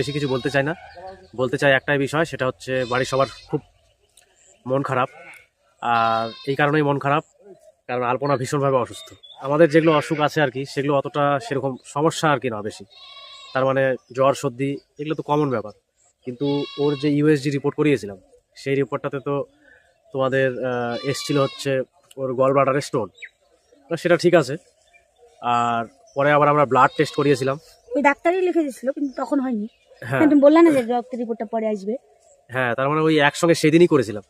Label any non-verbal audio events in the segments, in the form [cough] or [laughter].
বেশি কিছু বলতে চাই না। বলতে চাই একটাই বিষয়, সেটা হচ্ছে বাড়ির সবার খুব মন খারাপ। আর এই কারণেই মন খারাপ, কারণ আলপনা ভীষণভাবে অসুস্থ। আমাদের যেগুলো অসুখ আছে আর কি, সেগুলো অতটা সেরকম সমস্যা আর কি না বেশি। তার মানে জ্বর, সর্দি, এগুলো তো কমন ব্যাপার। কিন্তু ওর যে ইউএসজি রিপোর্ট করিয়েছিলাম, সেই রিপোর্টটাতে তো তোমাদের এসছিল হচ্ছে ওর গল ব্লাডারের স্টোন সেটা ঠিক আছে। আর পরে আবার আমরা ব্লাড টেস্ট করিয়েছিলাম। ওই ডাক্তারই লিখে দিয়েছিল, কিন্তু তখন হয়নি। হ্যাঁ। বললে না যে রক্তের রিপোর্টটা পরে আসবে। হ্যাঁ তার মানে ওই একসঙ্গে সেদিনই করেছিলাম।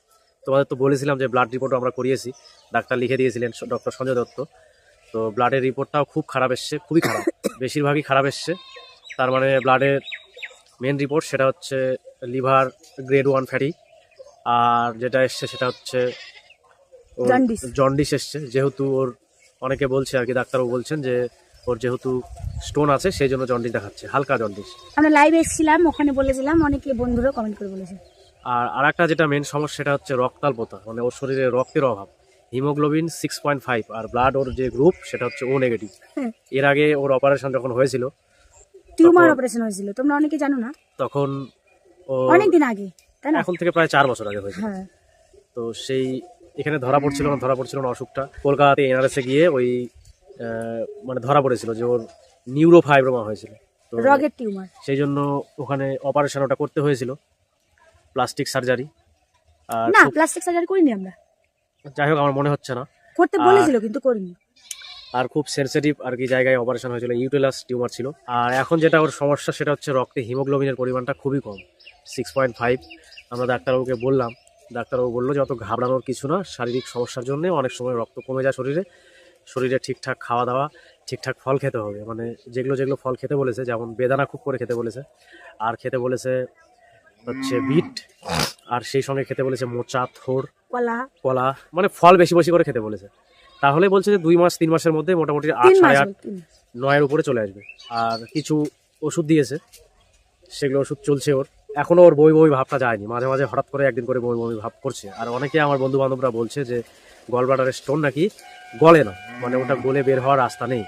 তোমাদের তো বলেছিলাম যে ব্লাড রিপোর্ট আমরা করিয়েছি। ডাক্তার লিখে দিয়েছিলেন ডক্টর সঞ্জয় দত্ত। তো ব্লাডের রিপোর্টটাও খুব খারাপ এসছে খুবই খারাপ। [laughs] বেশিরভাগই খারাপ এসছে। তার মানে ব্লাডের মেন রিপোর্ট সেটা হচ্ছে লিভার গ্রেড ওয়ান ফ্যাটি আর যেটা এসছে সেটা হচ্ছে জন্ডিস এসছে। যেহেতু ওর অনেকে বলছে আর কি ডাক্তারও বলছেন যে ওর যেহেতু স্টোন আছে সেই জন্য জন্ডিস দেখাচ্ছে হালকা জন্ডিস। আমরা লাইভে এসেছিলাম ওখানে বলেছিলাম অনেকে বন্ধুরা কমেন্ট করে বলেছে। আর আরেকটা যেটা মেন সমস্যা সেটা হচ্ছে রক্তাল্পতা মানে ওর শরীরে রক্তের অভাব। হিমোগ্লোবিন সিক্স পয়েন্ট ফাইভ আর ব্লাড ওর যে গ্রুপ সেটা হচ্ছে ও নেগেটিভ হ্যাঁ। এর আগে ওর অপারেশন যখন হয়েছিল টিউমার অপারেশন হয়েছিল তোমরা অনেকে জানো না? তখন অনেক দিন আগে তাই না? এখন থেকে প্রায় চার বছর আগে হয়েছিল। হ্যাঁ। তো সেই এখানে ধরা পড়ছিল না ধরা পড়ছিল না অসুখটা। কলকাতাতে এনআরএসে গিয়ে ওই মানে ধরা পড়েছিল যে ওর নিউরো ফাইব্রোমা হয়েছিল। তো রগের টিউমার। সেই জন্য ওখানে অপারেশন ওটা করতে হয়েছিল প্লাস্টিক সার্জারি আর না প্লাস্টিক সার্জারি করিনি আমরা। যাই হোক আমার মনে হচ্ছে না। করতে বলেছিল কিন্তু করিনি। আর খুব সেনসিটিভ আর কি জায়গায় অপারেশন হয়েছিল ইউটেলাস টিউমার ছিল। আর এখন যেটা ওর সমস্যা সেটা হচ্ছে রক্তে হিমোগ্লোবিনের পরিমাণটা খুবই কম সিক্স পয়েন্ট ফাইভ আমরা ডাক্তারবাবুকে বললাম ডাক্তারবাবু বলল যে অত ঘাবড়ানোর কিছু না শারীরিক সমস্যার জন্য অনেক সময় রক্ত কমে যায় শরীরে শরীরে ঠিকঠাক খাওয়া দাওয়া ঠিকঠাক ফল খেতে হবে। মানে যেগুলো যেগুলো ফল খেতে বলেছে যেমন বেদানা খুব করে খেতে বলেছে। আর খেতে বলেছে হচ্ছে বিট আর সেই সঙ্গে খেতে বলেছে মোচা থোর কলা। কলা মানে ফল বেশি বেশি করে খেতে বলেছে। তাহলে বলছে যে দুই মাস তিন মাসের মধ্যে মোটামুটি আট সাড়ে আট। নয়ের উপরে চলে আসবে। আর কিছু ওষুধ দিয়েছে সেগুলো ওষুধ চলছে ওর। এখনও ওর বই বই ভাবটা যায়নি। মাঝে মাঝে হঠাৎ করে একদিন করে বই বই ভাব করছে। আর অনেকে আমার বন্ধু বান্ধবরা বলছে যে গল ব্লাডারের স্টোন নাকি গলে না। মানে ওটা গলে বের হওয়ার রাস্তা নেই।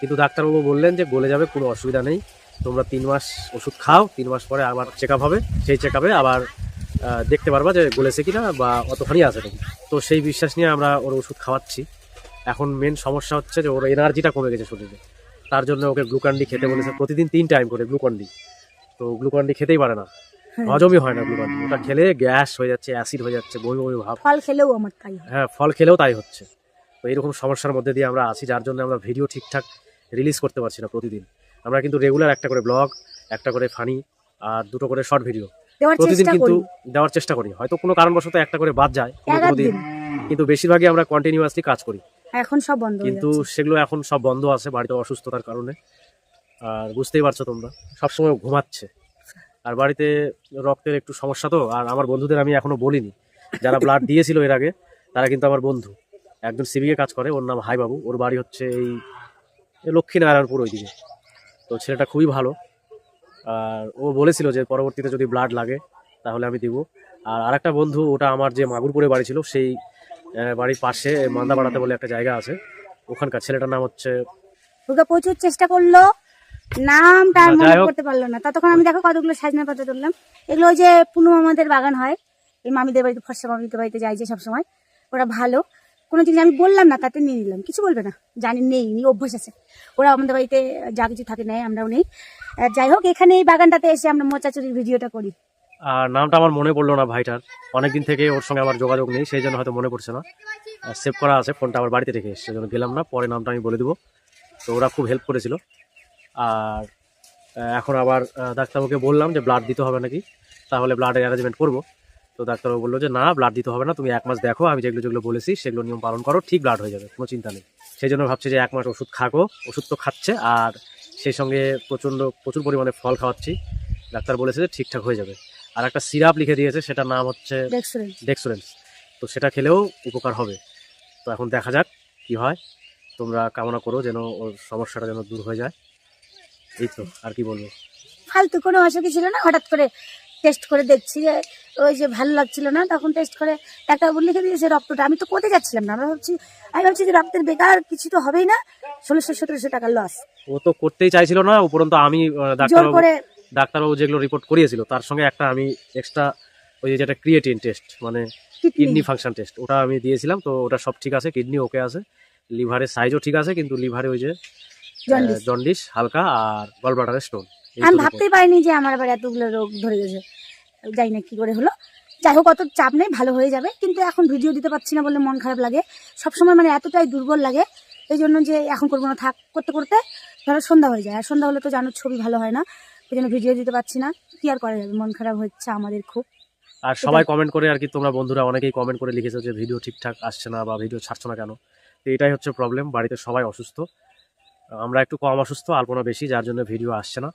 কিন্তু ডাক্তারবাবু বললেন যে, গলে যাবে, কোনো অসুবিধা নেই। তোমরা তিন মাস ওষুধ খাও, তিন মাস পরে আবার চেক হবে। সেই চেক আবার দেখতে পারবা যে গলেছে কিনা বা অতখানি আছে নাকি। তো সেই বিশ্বাস নিয়ে আমরা ওর ওষুধ খাওয়াচ্ছি। এখন মেন সমস্যা হচ্ছে যে, ওর এনার্জিটা কমে গেছে শরীরে। তার জন্য ওকে গ্লুকান্ডি খেতে বলেছে। প্রতিদিন তিন টাইম করে গ্লুকন্ডি তো গ্লুকন্ডি খেতেই পারে না। হ্যাঁ। হজমই হয় না গ্লুকন্ডি। ওটা খেলে গ্যাস হয়ে যাচ্ছে অ্যাসিড হয়ে যাচ্ছে বমি বমি ভাব। ফল খেলেও আমার তাই হয়। ফল খেলেও তাই হচ্ছে। তো এরকম সমস্যার মধ্যে দিয়ে আমরা আছি যার জন্য আমরা ভিডিও ঠিকঠাক রিলিজ করতে পারছি না প্রতিদিন। আমরা কিন্তু রেগুলার একটা করে ব্লগ একটা করে ফানি আর দুটো করে শর্ট ভিডিও প্রতিদিন কিন্তু দেওয়ার চেষ্টা করি। হয়তো কোনো কারণবশত একটা করে বাদ যায় দিন। কিন্তু বেশিরভাগই আমরা কন্টিনিউয়াসলি কাজ করি। এখন সব বন্ধ কিন্তু সেগুলো এখন সব বন্ধ আছে বাড়িতে অসুস্থতার কারণে। আর বুঝতেই পারছ তোমরা, সবসময় ঘুমাচ্ছে। আর বাড়িতে রক্তের একটু সমস্যা তো, আর আমার বন্ধুদের আমি এখনও বলিনি। যারা ব্লাড দিয়েছিল এর আগে, তারা কিন্তু আমার বন্ধু। একজন সিভিকে কাজ করে, ওর নাম হাই বাবু, ওর বাড়ি হচ্ছে এই লক্ষ্মীনারায়ণপুর ওইদিকে। তো ছেলেটা খুবই ভালো। আর ও বলেছিল যে পরবর্তীতে যদি ব্লাড লাগে, তাহলে আমি দিব। আর আরেকটা বন্ধু, ওটা আমার যে মাগুরপুরে বাড়ি ছিল, সেই বাড়ির পাশে, মান্দাপাড়াতে বলে একটা জায়গা আছে। ওখানকার ছেলেটার নাম হচ্ছে প্রচুর চেষ্টা করল। নামটা আর মনে করতে পারল না। ততক্ষণ আমি দেখো কতগুলো সাজনা পাতা তুললাম। এগুলো ওই যে পুনু আমাদের বাগান হয়। এই মামিদের বাড়িতে ফর্সা মামিদের বাড়িতে যাই যে সবসময়। ওরা ভালো। কোনো জিনিস আমি বললাম না তাতে নিয়ে নিলাম। কিছু বলবে না। জানি নেই নি অভ্যাস আছে। ওরা আমাদের বাড়িতে যা কিছু থাকে নেয় আমরাও নেই। যাই হোক এখানে এই বাগানটাতে এসে আমরা মোচা চুরির ভিডিওটা করি। আর নামটা আমার মনে পড়ল না ভাইটার। অনেকদিন থেকে ওর সঙ্গে আমার যোগাযোগ নেই সেই জন্য হয়তো মনে পড়ছে না। সেভ করা আছে ফোনটা আমার বাড়িতে রেখে এসছে জন্য গেলাম না। পরে নামটা আমি বলে দেবো। তো ওরা খুব হেল্প করেছিল। আর এখন আবার ডাক্তারবাবুকে বললাম যে ব্লাড দিতে হবে নাকি তাহলে ব্লাডের অ্যারেঞ্জমেন্ট করব। তো ডাক্তারবাবু বলল যে না ব্লাড দিতে হবে না তুমি এক মাস দেখো আমি যেগুলো যেগুলো বলেছি সেগুলো নিয়ম পালন করো ঠিক ব্লাড হয়ে যাবে কোনো চিন্তা নেই। সেই জন্য ভাবছি যে এক মাস ওষুধ খাকো ওষুধ তো খাচ্ছে আর সেই সঙ্গে প্রচণ্ড প্রচুর পরিমাণে ফল খাওয়াচ্ছি। ডাক্তার বলেছে যে ঠিকঠাক হয়ে যাবে। আর একটা সিরাপ লিখে দিয়েছে সেটার নাম হচ্ছে ডেক্সোরেন্স তো সেটা খেলেও উপকার হবে। তো এখন দেখা যাক কি হয়। তোমরা কামনা করো যেন ওর সমস্যাটা যেন দূর হয়ে যায়। এই তো আর কি বলব? ফালতু কোনো ছিল না হঠাৎ করে টেস্ট করে দেখছি যে ওই যে ভালো লাগছিল না তখন টেস্ট করে ডাক্তারবাবু লিখে দিয়েছে রক্তটা। আমি তো কোথায় যাচ্ছিলাম না আমরা ভাবছি আমি ভাবছি যে রক্তের বেকার কিছু তো হবেই না ষোলোশো সতেরোশো টাকার লস ও তো করতেই চাইছিল না উপরন্ত আমি জোর করে ডাক্তারবাবু যেগুলো রিপোর্ট করিয়েছিল তার সঙ্গে একটা আমি এক্সট্রা ওই যে যেটা ক্রিয়েটিন টেস্ট মানে কিডনি ফাংশন টেস্ট ওটা আমি দিয়েছিলাম তো ওটা সব ঠিক আছে কিডনি ওকে আছে লিভারের সাইজও ঠিক আছে কিন্তু লিভারে ওই যে জন্ডিস। হালকা আর গলব্লাডারের স্টোন আমি ভাবতেই পারিনি যে আমার আবার এতগুলো রোগ ধরে গেছে। জানি না কি করে হলো। যাই হোক অত চাপ নেই ভালো হয়ে যাবে। কিন্তু এখন ভিডিও দিতে পারছি না বলে মন খারাপ লাগে। সবসময় মানে এতটাই দুর্বল লাগে। এই জন্য যে এখন করব না থাক করতে করতে ধরো সন্ধ্যা হয়ে যায়। আর সন্ধ্যা হলে তো জানো ছবি ভালো হয় না। এই জন্য ভিডিও দিতে পারছি না। কি আর করা যাবে? মন খারাপ হচ্ছে আমাদের খুব। আর সবাই কমেন্ট করে আর কি তোমরা বন্ধুরা অনেকেই কমেন্ট করে লিখেছো যে ভিডিও ঠিকঠাক আসছে না বা ভিডিও ছাড়ছো না কেন? তো এটাই হচ্ছে প্রবলেম বাড়িতে সবাই অসুস্থ। আমরা একটু কম অসুস্থ আলপনা বেশি যার জন্য ভিডিও আসছে না।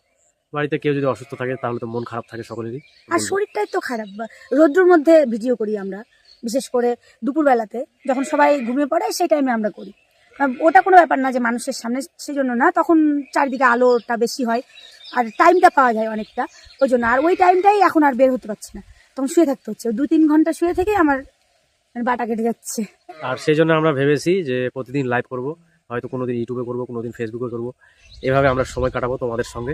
বাড়িতে কেউ যদি অসুস্থ থাকে তাহলে তো মন খারাপ থাকে সকলেরই। আর শরীরটাই তো খারাপ। রৌদ্রর মধ্যে ভিডিও করি আমরা বিশেষ করে দুপুরবেলাতে। যখন সবাই ঘুমিয়ে পড়ে সেই টাইমে আমরা করি। ওটা কোনো ব্যাপার না যে মানুষের সামনে সেই জন্য না তখন চারিদিকে আলোটা বেশি হয় আর টাইমটা পাওয়া যায় অনেকটা। ওই জন্য আর ওই টাইমটাই এখন আর বের হতে পারছি না। তখন শুয়ে থাকতে হচ্ছে। দু তিন ঘণ্টা শুয়ে থেকে আমার মানে বাটা কেটে যাচ্ছে। আর সেই জন্য আমরা ভেবেছি যে প্রতিদিন লাইভ করব। হয়তো কোনোদিন ইউটিউবে করব কোনোদিন ফেসবুকে করব। এভাবে আমরা সময় কাটাবো তোমাদের সঙ্গে।